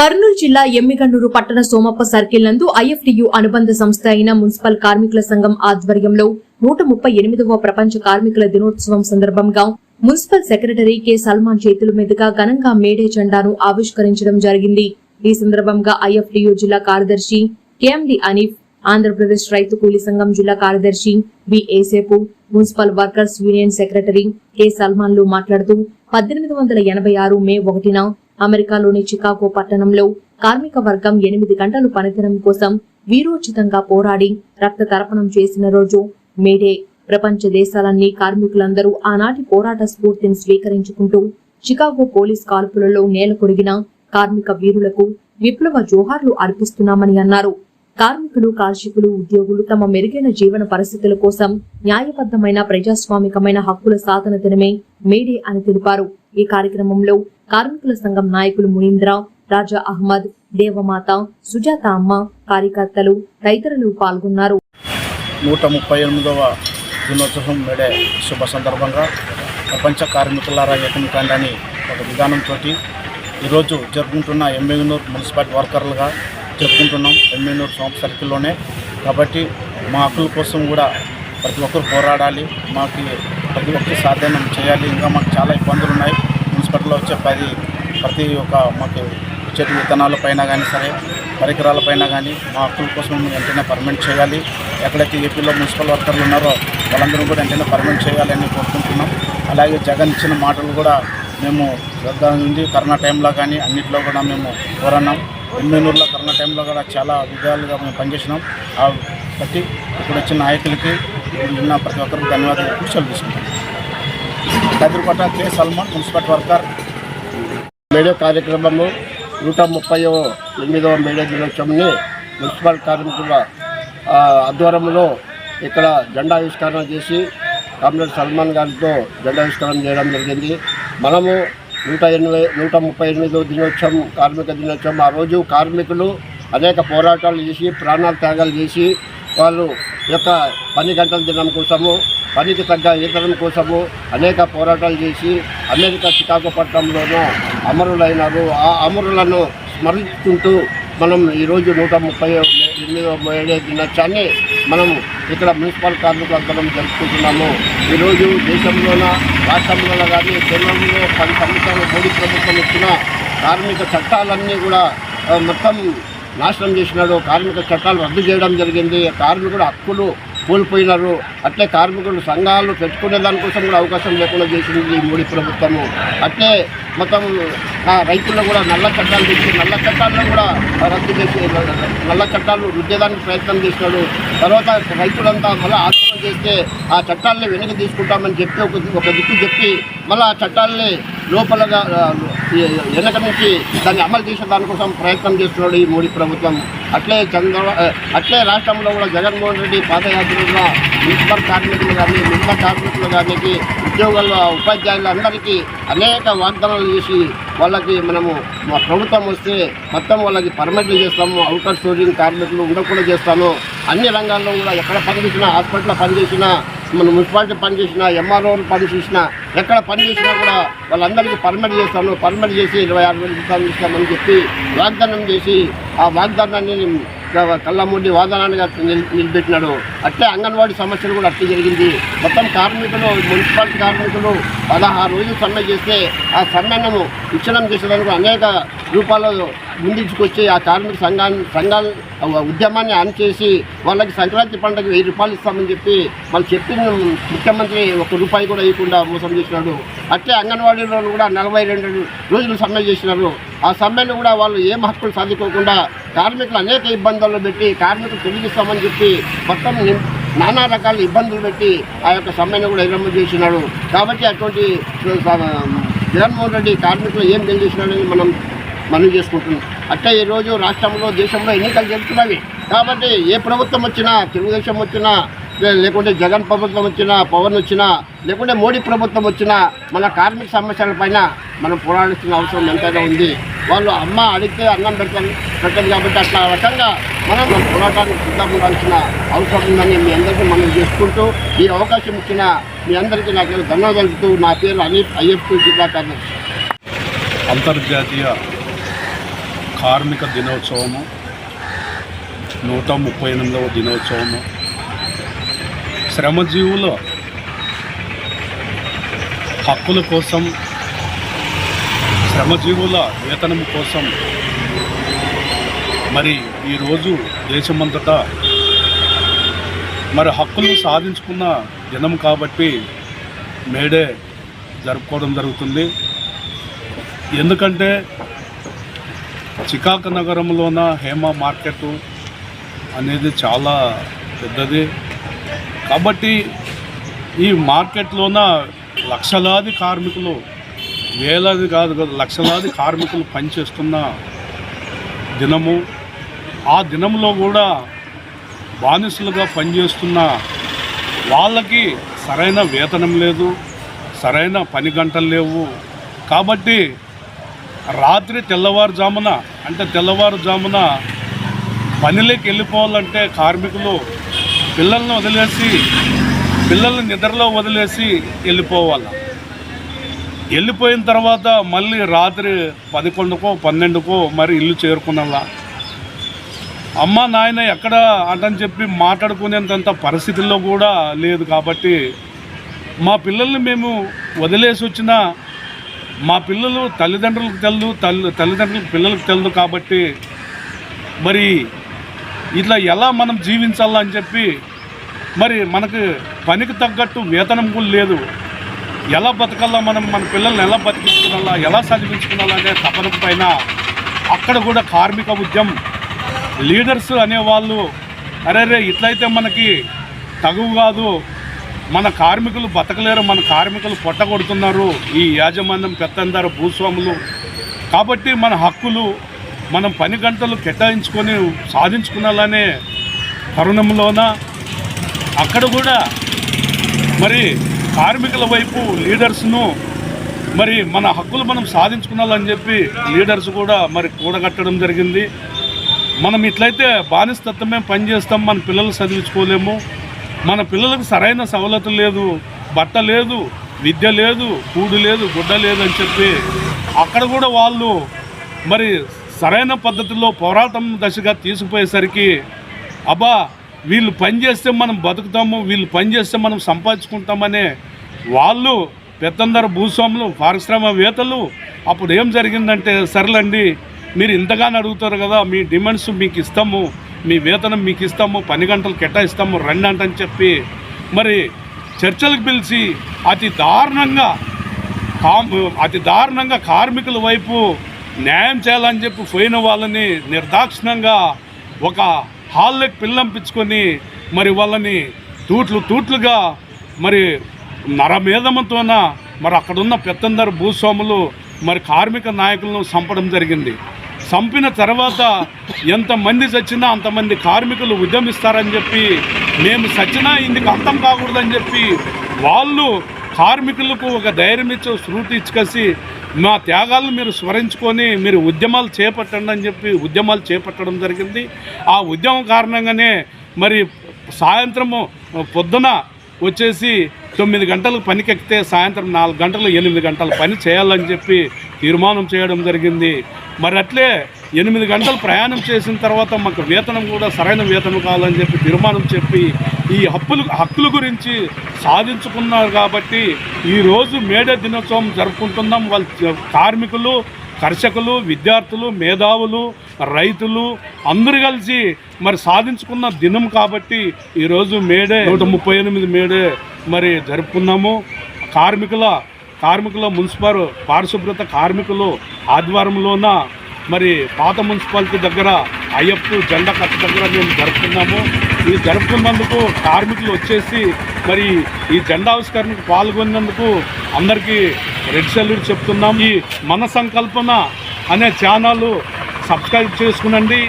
కర్నూలు జిల్లా ఎమ్మిగన్నూరు పట్టణ సోమప్ప సర్కిల్ నందు ఐఎఫ్టియు అనుబంధ సంస్థ అయిన మున్సిపల్ కార్మికుల సంఘం ఆధ్వర్యంలో నూట ముప్పై ఎనిమిదవ ప్రపంచ కార్మికుల దినోత్సవం సందర్భంగా మున్సిపల్ సెక్రటరీ కె సల్మాన్ చేతుల మీదుగా ఘనంగా మేడే జెండాను ఆవిష్కరించడం జరిగింది. ఈ సందర్భంగా ఐఎఫ్టియు జిల్లా కార్యదర్శి కెఎండి అనీఫ్ ఆంధ్రప్రదేశ్ రైతు కూలీ సంఘం జిల్లా కార్యదర్శి బి ఏసేపు municipal workers union secretary K సల్మాన్లు మాట్లాడుతూ పద్దెనిమిది వందల ఎనభై ఆరు మే ఒకటిన అమెరికాలోని చికాగో పట్టణంలో కార్మిక వర్గం ఎనిమిది గంటలు పనిదినం కోసం వీరోచితంగా పోరాడి రక్త తర్పణం చేసిన రోజు మేడే ప్రపంచ దేశాలన్నీ కార్మికులందరూ ఆనాటి పోరాట స్ఫూర్తిని స్వీకరించుకుంటూ చికాగో పోలీస్ కాల్పులలో నేల కొరిగిన కార్మిక వీరులకు విప్లవ జోహార్లు అర్పిస్తున్నామని అన్నారు. కార్మికులు కార్షికులు ఉద్యోగులు తమ మెరుగైన జీవన పరిస్థితుల కోసం న్యాయబద్ధమైన ప్రజాస్వామికమైన హక్కుల సాధన దినమే మేడే అని తెలిపారు. ఈ కార్యక్రమంలో కార్మికుల సంఘం నాయకులు మునీంద్రరావు రాజా అహ్మద్ దేవమాత సుజాత అమ్మ కార్యకర్తలు తదితరులు పాల్గొన్నారు. నూట ముప్పై ఎనిమిదవ దినోత్సవం మేడే శుభ సందర్భంగా ప్రపంచ కార్మికుల ఏకం ఒక విధానంతో ఈరోజు జరుపుకుంటున్న ఎమ్మెగనూరు మున్సిపాలిటీ వర్కర్లుగా జరుపుకుంటున్నాం ఎమ్మెగనూరు సోమ సర్కిల్లోనే. కాబట్టి మా హక్కుల కోసం కూడా ప్రతి ఒక్కరు పోరాడాలి మాకు ప్రతి ఒక్కరు సాధనం చేయాలి. ఇంకా మాకు చాలా ఇబ్బందులు ఉన్నాయి హాస్పిటల్లో వచ్చే పది ప్రతి ఒక్క మాకు చెట్టు విత్తనాల పైన కానీ సరే పరికరాల పైన కానీ మా హక్కుల కోసం వెంటనే పర్మనెంట్ చేయాలి. ఎక్కడైతే ఏపీలో మున్సిపల్ వర్కర్లు ఉన్నారో వాళ్ళందరూ కూడా వెంటనే పర్మనెంట్ చేయాలని కోరుకుంటున్నాం. అలాగే జగన్ ఇచ్చిన మాటలు కూడా మేము శ్రద్ధ ఉంది కరోనా టైంలో కానీ అన్నింటిలో కూడా మేము కోరన్నాం. ఎమ్మెనూరులో కరోనా టైంలో కూడా చాలా విధాలుగా మేము పనిచేసినాం. ఆ బట్టి ఇప్పుడు వచ్చిన నాయకులకి ఇప్పుడు ఉన్న ప్రతి ఒక్కరికి ధన్యవాదాలు. సెలవు తీసుకుంటాం కదిరిపట్ట K Salman municipal worker. May Day కార్యక్రమము నూట ముప్పై ఎనిమిదవ మేడే దినోత్సవంని మున్సిపల్ కార్మికుల ఆధ్వర్యంలో ఇక్కడ జెండా ఆవిష్కరణ చేసి కామ్రేడ్ సల్మాన్ గారితో జెండా ఆవిష్కరణ చేయడం జరిగింది. మనము నూట ఎనభై నూట ముప్పై ఎనిమిదో దినోత్సవం కార్మిక దినోత్సవం. ఆ రోజు కార్మికులు అనేక పోరాటాలు చేసి ప్రాణాలు త్యాగాలు చేసి వాళ్ళు యొక్క పని గంటల దినం కోసము పనికి తగ్గ వేతనం కోసము అనేక పోరాటాలు చేసి అమెరికా చికాగో అమరులైనారు. ఆ అమరులను స్మరించుకుంటూ మనం ఈరోజు నూట ముప్పై ఎనిమిదో ఏడే దినోత్సవాన్ని మనం ఇక్కడ మున్సిపల్ కార్మికులందరం జరుపుకుంటున్నాము. ఈరోజు దేశంలోన రాష్ట్రంలో కానీ కేంద్రంలో పది సంవత్సరాలు మోడీ ప్రభుత్వం ఇచ్చిన కార్మిక చట్టాలన్నీ కూడా మొత్తం నాశనం చేసినాడు కార్మిక చట్టాలు రద్దు చేయడం జరిగింది కార్మికుడు హక్కులు కోల్పోయినారు. అట్లే కార్మికులు సంఘాలు పెట్టుకునే దానికోసం కూడా అవకాశం లేకుండా చేసింది ఈ మోడీ ప్రభుత్వము. అట్లే మొత్తం ఆ రైతుల్లో కూడా నల్ల చట్టాలు తెచ్చి నల్ల చట్టాలను కూడా రద్దు చేసి నల్ల చట్టాలు రుద్దేదానికి ప్రయత్నం చేసినాడు. తర్వాత రైతులంతా మళ్ళీ ఆందోళన చేస్తే ఆ చట్టాలని వెనక్కి తీసుకుంటామని చెప్పి ఒక ఒక దిక్కు చెప్పి మళ్ళీ ఆ చట్టాలని లోపలగా వెనక నుంచి దాన్ని అమలు చేసే దానికోసం ప్రయత్నం చేస్తున్నాడు ఈ మోడీ ప్రభుత్వం. అట్లే చంద్ర అట్లే రాష్ట్రంలో కూడా జగన్మోహన్ రెడ్డి పాదయాత్రలో మున్సిపల్ కార్మికులు కానీ మున్సిపల్ కార్మికులు కానీ ఉద్యోగాల ఉపాధ్యాయులందరికీ అనేక వాగ్దానాలు చేసి వాళ్ళకి మనము మా ప్రభుత్వం వస్తే మొత్తం వాళ్ళకి పర్మిట్లు చేస్తాము అవుటర్ స్టోరింగ్ కార్మికులు ఉండకుండా చేస్తాను. అన్ని రంగాల్లో కూడా ఎక్కడ పనిచేసినా హాస్పిటల్లో పనిచేసినా మన మున్సిపాలిటీ పనిచేసినా ఎంఆర్ఓలు పనిచేసినా ఎక్కడ పనిచేసినా కూడా వాళ్ళందరికీ పర్మిట్ చేస్తాను. పర్మిట్ చేసి ఇరవై ఆరు వేలు ఇస్తామని చెప్పి వాగ్దానం చేసి ఆ వాగ్దానాన్ని కళ్ళమూడి వాదనాన్ని నిల్- నిలబెట్టినాడు. అట్లే అంగన్వాడీ సమస్యలు కూడా అట్లే జరిగింది. మొత్తం కార్మికులు మున్సిపాలిటీ కార్మికులు పదహారు రోజులు సమ్మె చేస్తే ఆ సమ్మెను విచ్ఛిన్నం చేసేందుకు అనేక రూపాల్లో ముందుకొచ్చి ఆ కార్మిక సంఘాన్ని సంఘాలు ఉద్యమాన్ని ఆన్ చేసి వాళ్ళకి సంక్రాంతి పండుగ వెయ్యి రూపాయలు ఇస్తామని చెప్పి వాళ్ళు చెప్పిన ముఖ్యమంత్రి ఒక రూపాయి కూడా ఇవ్వకుండా మోసం చేసినాడు. అట్లే అంగన్వాడీలో కూడా నలభై రెండు రోజులు సమ్మె చేసినారు. ఆ సమ్మెను కూడా వాళ్ళు ఏం హక్కులు సాధించుకోకుండా కార్మికులు అనేక ఇబ్బందులు పెట్టి కార్మికులు తొలగిస్తామని చెప్పి మొత్తం నానా రకాల ఇబ్బందులు పెట్టి ఆ యొక్క సమ్మెను కూడా విలంబం చేసినాడు. కాబట్టి అటువంటి జగన్మోహన్ రెడ్డి కార్మికులు ఏం తెలియజేసినాడని మనం మనవి చేసుకుంటున్నాం. అట్లా ఈరోజు రాష్ట్రంలో దేశంలో ఎన్నికలు జరుగుతున్నవి కాబట్టి ఏ ప్రభుత్వం వచ్చినా తెలుగుదేశం వచ్చినా లేకుంటే జగన్ ప్రభుత్వం వచ్చినా పవన్ వచ్చినా లేకుంటే మోడీ ప్రభుత్వం వచ్చినా మన కార్మిక సమస్యల పైన మనం పోరాడాల్సిన అవసరం ఎంతైనా ఉంది. వాళ్ళు అమ్మ అడిగితే అన్నం పెడతారు. పెట్టదు కాబట్టి అట్లా రకంగా మనం మన పోరాటానికి సిద్ధం ఉండాల్సిన అవసరం ఉందని మీ అందరికీ మనం చేసుకుంటూ ఈ అవకాశం ఇచ్చిన మీ అందరికీ నాకు ధన్యవాదాలుతూ నా పేరు అనీప్ ఐఎఫ్ జిల్లా కార్యదర్శి. అంతర్జాతీయ కార్మిక దినోత్సవము నూట ముప్పై ఎనిమిదవ దినోత్సవము. శ్రమజీవుల హక్కుల కోసం శ్రమజీవుల వేతనం కోసం మరి ఈరోజు దేశమంతటా మరి హక్కులను సాధించుకున్న దినం కాబట్టి మేడే జరుపుకోవడం జరుగుతుంది. ఎందుకంటే చికాక నగరంలోన హేమ మార్కెట్ అనేది చాలా పెద్దది. కాబట్టి ఈ మార్కెట్లోన లక్షలాది కార్మికులు వేలాది కాదు కదా లక్షలాది కార్మికులు పనిచేస్తున్న దినము. ఆ దినంలో కూడా బానిసలుగా పనిచేస్తున్న వాళ్ళకి సరైన వేతనం లేదు సరైన పని గంటలు లేవు. కాబట్టి రాత్రి తెల్లవారుజామున అంటే తెల్లవారుజామున పనిలోకి వెళ్ళిపోవాలంటే కార్మికులు పిల్లల్ని వదిలేసి పిల్లల్ని నిద్రలో వదిలేసి వెళ్ళిపోవాలి. వెళ్ళిపోయిన తర్వాత మళ్ళీ రాత్రి పదకొండుకో పన్నెండుకో మరి ఇల్లు చేరుకున్నలా అమ్మ నాయన ఎక్కడ అంటని చెప్పి మాట్లాడుకునేంత పరిస్థితుల్లో కూడా లేదు కాబట్టి మా పిల్లల్ని మేము వదిలేసి వచ్చిన మా పిల్లలు తల్లిదండ్రులకు తెలదు తల్లి తల్లిదండ్రులకు పిల్లలకు తెలదు కాబట్టి మరి ఇట్లా ఎలా మనం జీవించాలని చెప్పి మరి మనకు పనికి తగ్గట్టు వేతనం కూడా లేదు. ఎలా బతకాలా మనం మన పిల్లల్ని ఎలా బతికించుకోవాలా ఎలా చదివించుకోవాలా అనే తపన పైన అక్కడ కూడా కార్మిక ఉద్యమం లీడర్స్ అనేవాళ్ళు అరే రే ఇట్లయితే మనకి తగువు కాదు. మన కార్మికులు బతకలేరు మన కార్మికులు పొట్టగొడుతున్నారు ఈ యాజమాన్యం పెత్తందారు భూస్వాములు. కాబట్టి మన హక్కులు మనం పని గంటలు కేటాయించుకొని సాధించుకున్నాలనే తరుణంలోన అక్కడ కూడా మరి కార్మికుల వైపు లీడర్స్ను మరి మన హక్కులు మనం సాధించుకున్నాలని చెప్పి లీడర్స్ కూడా మరి కూడగట్టడం జరిగింది. మనం ఇట్లయితే బానిసతత్వమే పనిచేస్తాం మన పిల్లలు చదివించుకోలేము. మన పిల్లలకు సరైన సవలతు లేదు బట్ట లేదు విద్య లేదు కూడు లేదు గుడ్డ లేదు అని చెప్పి అక్కడ కూడా వాళ్ళు మరి సరైన పద్ధతిలో పోరాటం దశగా తీసుకుపోయేసరికి అబ్బా వీళ్ళు పని చేస్తే మనం బతుకుతాము వీళ్ళు పని చేస్తే మనం సంపాదించుకుంటామనే వాళ్ళు పెత్తందర భూస్వాములు పారిశ్రామికవేత్తలు అప్పుడు ఏం జరిగిందంటే సర్లండి మీరు ఇంతగానే అడుగుతారు కదా మీ డిమాండ్స్ మీకు ఇస్తాము మీ వేతనం మీకు ఇస్తాము పని గంటలు కేటాయిస్తాము రండి అంటని చెప్పి మరి చర్చలకు పిలిచి అతి దారుణంగా అతి దారుణంగా కార్మికుల వైపు న్యాయం చేయాలని చెప్పి పోయిన వాళ్ళని నిర్దాక్షిణంగా ఒక హాల్లోకి పిల్లంపించుకొని మరి వాళ్ళని తూట్లు తూట్లుగా మరి నరమేధమంతోన మరి అక్కడున్న పెత్తందరు భూస్వాములు మరి కార్మిక నాయకులను చంపడం జరిగింది. చంపిన తర్వాత ఎంతమంది చచ్చినా అంతమంది కార్మికులు ఉద్యమిస్తారని చెప్పి మేము చచ్చినా ఇందుకు అర్థం కాకూడదని చెప్పి వాళ్ళు కార్మికులకు ఒక ధైర్యం ఇచ్చి శృతి ఇచ్చుకసి మా త్యాగాలను మీరు స్మరించుకొని మీరు ఉద్యమాలు చేపట్టండి అని చెప్పి ఉద్యమాలు చేపట్టడం జరిగింది. ఆ ఉద్యమం కారణంగానే మరి సాయంత్రము పొద్దున వచ్చేసి తొమ్మిది గంటలకు పనికెక్కితే సాయంత్రం నాలుగు గంటలు ఎనిమిది గంటల పని చేయాలని చెప్పి తీర్మానం చేయడం జరిగింది. మరి అట్లే ఎనిమిది గంటలు ప్రయాణం చేసిన తర్వాత మాకు వేతనం కూడా సరైన వేతనం కావాలని చెప్పి తీర్మానం చెప్పి ఈ హక్కులు హక్కుల గురించి సాధించుకున్నారు కాబట్టి ఈరోజు మేడే దినోత్సవం జరుపుకుంటున్నాం. వాళ్ళ కార్మికులు కర్షకులు విద్యార్థులు మేధావులు రైతులు అందరూ కలిసి మరి సాధించుకున్న దినం కాబట్టి ఈరోజు మేడే నూట ముప్పై ఎనిమిది మేడే మరి జరుపుకున్నాము. కార్మికుల కార్మికుల మున్సిపల్ పారిశుభ్రత కార్మికులు ఆధ్వర్యంలోన మరి పాత మున్సిపాలిటీ దగ్గర అయ్యప్ప జెండా కట్ట దగ్గర మేము జరుపుకున్నాము. ఈ జరుపుకున్నందుకు కార్మికులు వచ్చేసి మరి ఈ జెండా ఆవిష్కరణకు పాల్గొన్నందుకు అందరికీ రెడ్ సెల్యూట్ చెప్తున్నాం. ఈ మన సంకల్పన అనే ఛానల్ సబ్స్క్రైబ్ చేసుకునండి.